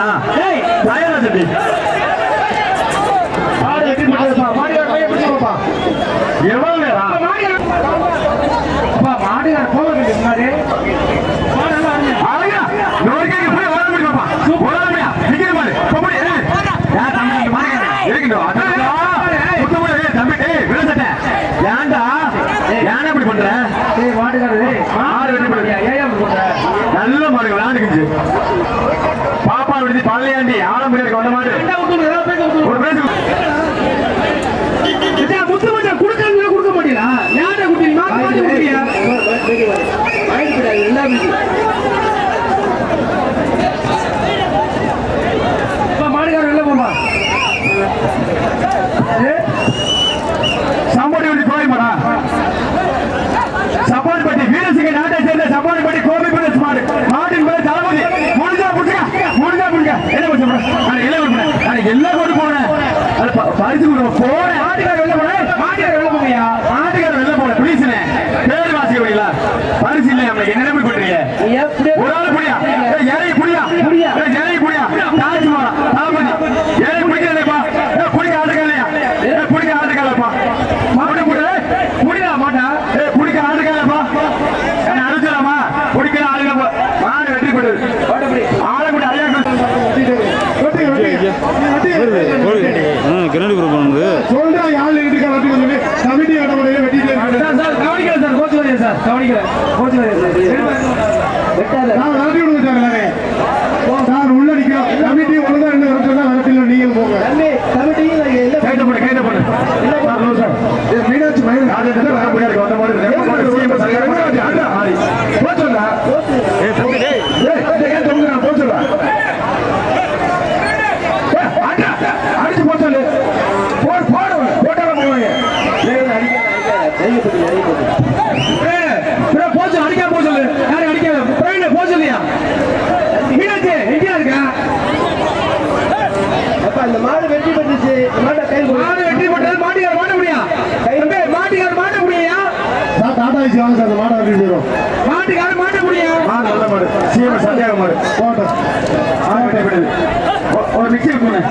பாடுறானா ஏய் தயாரா தம்பி பாடு எப்படி பாடுப்பா மாடி வர போய் எப்படி போப்பா. எவ்வளவு ஏன்டா? ஏன் இப்படி பண்ற? மாடுகாரே மாடு வெட்டி பண்ற ஏன் இப்படி பண்ற? நல்ல மாடுகள் ஆண்டுக்குச்சு விடுதி பள்ளையாண்டி ஆலம்புரியாருக்கு வந்த பேச விட்டுரு. ஒரு மச்சான், முத்து கொடுக்கறதுல கொடுக்க மாட்டீங்களா? ஏன்டா கொடுத்தீங்க? அது ப- பரிசு கொடுக்க போறேன். மாட்டுக்காரர் வெளில போனா, மாட்டுக்காரர் வெளில போங்கய்யா. நாட்டுக்கார வெளில போன பிளீஸ்னே பேர் வாசிக்க முடியல பரிசு இல்லை நம்மளுக்கு என்ன பண்றீங்க ஒரு ஆள் புடியா ஏய், இறங்கி புடியா புடியா. ஏய், இறங்கி புடியா தாஜ் மாடா தளபதி இறங்கி பிடிக்கலைப்பா குடிக்க ஆட்டுக்கா இல்லையா ஏய், குடிக்க ஆட்டுக்கா இல்லப்பா மாடு புடி முடியல மாட்டா ஏய் குடிக்க ஆளுக்காலப்பா என்ன அடிச்சலாமா குடிக்கிற ஆளுங்க போ. மாடு வெற்றி பெறுது ஆளை கூட அழியா கிரண்டு குரூப் வந்து சொல்றா யாழ் இருக்கா வெட்டி சொல்லி கமிட்டி இடமுறையில வெட்டிட்டு இருக்காங்க சார், சார், கவனிக்கிறேன் சார், கோச்சுக்காதீங்க சார், கவனிக்கிறேன். கோச்சுக்காதீங்க சார். நான் விரட்டி விடுங்க சார் எல்லாமே சார் உள்ள நிக்கிறோம் கமிட்டி ஒழுங்கா ரெண்டு விரட்டுனா விரட்டில நீங்கள் போங்க கைட்ட பண்ணு கைட்ட. இது மீனாட்சி மயில் வந்த மாதிரி இருக்கு. ரொம்ப மாடு சீக்கிரம் சீக்கிரம் ஆட்டா, ஆடி. போ மீனாட்சி, எங்கேயா இருக்க? மாடு வெற்றி பெற்றது, மாட்டுக்காரர் மாட்ட முடியா? தம்பி, மாட்டுக்காரர் மாட்ட முடியா? சார் டாடா ஏசி வாங்க சார் அந்த மாடை வெட்டிட்டு வரும் மாட்டுக்காரர் மாட்ட முடியா? மாடு நல்ல மாடு. சீமை சத்தியாக மாடு. போட்டோம் ஒரு மிக்சி போனேன்